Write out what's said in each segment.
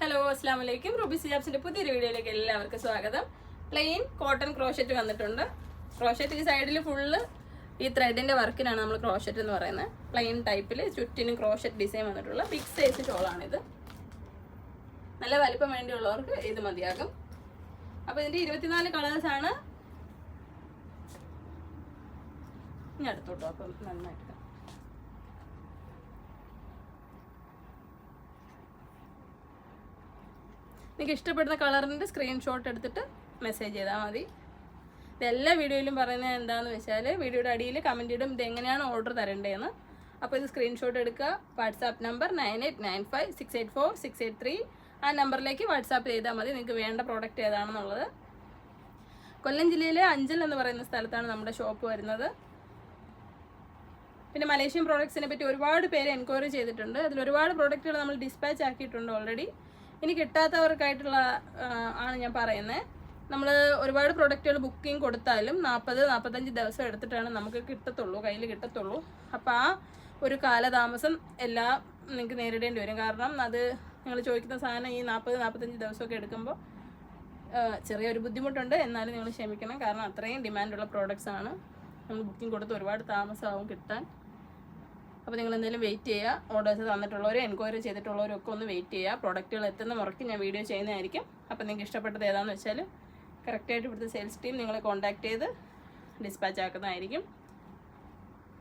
Hello അസ്സാം വലൈക്കും Ruby സിജാബ്സിന്റെ പുതിയൊരു വീഡിയോയിലേക്ക് എല്ലാവർക്കും സ്വാഗതം. പ്ലെയിൻ കോട്ടൺ ക്രോഷറ്റ് വന്നിട്ടുണ്ട്. ക്രോഷറ്റ് ഈ സൈഡിൽ ഫുള്ള് ഈ ത്രെഡിന്റെ വർക്കിനാണ് നമ്മൾ ക്രോഷറ്റ് എന്ന് പറയുന്നത്. പ്ലെയിൻ ടൈപ്പിൽ ചുറ്റിനും ക്രോഷറ്റ് ഡിസൈൻ വന്നിട്ടുള്ള ബിഗ് സൈസ് ഷോളാണിത് നല്ല വലിപ്പം വേണ്ടിയുള്ളവർക്ക് ഇത് മതിയാകും. അപ്പോൾ ഇതിന്റെ ഇരുപത്തിനാല് കളേഴ്സ് ആണ്. ഇനി അടുത്തോട്ടോ അപ്പം നന്നായിട്ട്. നിങ്ങൾക്ക് ഇഷ്ടപ്പെടുന്ന കളറിന്റെ സ്ക്രീൻഷോട്ട് എടുത്തിട്ട് മെസ്സേജ് ചെയ്താൽ മതി. ഇത് എല്ലാ വീഡിയോയിലും പറയുന്നത് എന്താണെന്ന് വെച്ചാൽ വീഡിയോയുടെ അടിയിൽ കമന്റ് ഇടും ഇതെങ്ങനെയാണ് ഓർഡർ തരേണ്ടതെന്ന് അപ്പോൾ ഇത് സ്ക്രീൻഷോട്ട് എടുക്കുക. WhatsApp number nine eight nine five six eight four six eight three ആ നമ്പറിലേക്ക് വാട്സാപ്പ് ചെയ്താൽ മതി നിങ്ങൾക്ക് വേണ്ട പ്രോഡക്റ്റ് ഏതാണെന്നുള്ളത്. കൊല്ലം ജില്ലയിലെ അഞ്ചൽ എന്ന് പറയുന്ന സ്ഥലത്താണ് നമ്മുടെ ഷോപ്പ് വരുന്നത്. പിന്നെ മലേഷ്യൻ പ്രോഡക്ട്സിനെ പറ്റി ഒരുപാട് പേര് എൻക്വയറി ചെയ്തിട്ടുണ്ട്. അതിൽ ഒരുപാട് പ്രോഡക്റ്റുകൾ നമ്മൾ ഡിസ്പാച്ച് ആക്കിയിട്ടുണ്ട് ഓൾറെഡി ഇനി കിട്ടാത്തവർക്കായിട്ടുള്ള ആണ് ഞാൻ പറയുന്നത് നമ്മൾ ഒരുപാട് പ്രൊഡക്റ്റുകൾ ബുക്കിംഗ് കൊടുത്താലും നാൽപ്പത് നാൽപ്പത്തഞ്ച് ദിവസം എടുത്തിട്ടാണ് നമുക്ക് കിട്ടത്തുള്ളൂ കയ്യിൽ കിട്ടത്തുള്ളൂ. അപ്പോൾ ആ ഒരു കാലതാമസം എല്ലാം നിങ്ങൾക്ക് നേരിടേണ്ടി വരും. കാരണം അത് നിങ്ങൾ ചോദിക്കുന്ന സാധനം ഈ നാൽപ്പത് നാൽപ്പത്തഞ്ച് ദിവസമൊക്കെ എടുക്കുമ്പോൾ ചെറിയൊരു ബുദ്ധിമുട്ടുണ്ട്. എന്നാലും നിങ്ങൾ ക്ഷമിക്കണം. കാരണം അത്രയും ഡിമാൻഡുള്ള പ്രോഡക്റ്റ്സ് ആണ്. നമ്മൾ ബുക്കിംഗ് കൊടുത്ത് ഒരുപാട് താമസമാവും കിട്ടാൻ. അപ്പോൾ നിങ്ങൾ എന്തെങ്കിലും വെയിറ്റ് ചെയ്യുക ഓർഡേഴ്സ് തന്നിട്ടുള്ളവരും എൻക്വയറി ചെയ്തിട്ടുള്ളവരും ഒക്കെ ഒന്ന് വെയിറ്റ് ചെയ്യുക പ്രോഡക്റ്റുകൾ എത്തുന്ന മുറയ്ക്ക് ഞാൻ വീഡിയോ ചെയ്യുന്നതായിരിക്കും. അപ്പോൾ നിങ്ങൾക്ക് ഇഷ്ടപ്പെട്ടത് ഏതാണെന്ന് വെച്ചാൽ കറക്റ്റായിട്ട് ഇവിടുത്തെ സെയിൽസ് ടീം നിങ്ങളെ കോൺടാക്ട് ചെയ്ത് ഡിസ്പാച്ച് ആക്കുന്നതായിരിക്കും.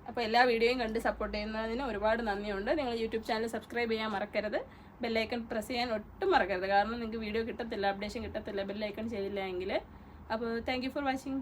അപ്പോൾ എല്ലാ വീഡിയോയും കണ്ട് സപ്പോർട്ട് ചെയ്യുന്നതിന് ഒരുപാട് നന്ദിയുണ്ട്. നിങ്ങൾ യൂട്യൂബ് ചാനൽ സബ്സ്ക്രൈബ് ചെയ്യാൻ മറക്കരുത്. ബെല്ലൈക്കൺ പ്രസ് ചെയ്യാൻ ഒട്ടും മറക്കരുത്. കാരണം നിങ്ങൾക്ക് വീഡിയോ കിട്ടത്തില്ല അപ്ഡേഷൻ കിട്ടത്തില്ല ബെല്ലൈക്കൺ ചെയ്തില്ല എങ്കിൽ അപ്പോൾ താങ്ക് ഫോർ വാച്ചിങ്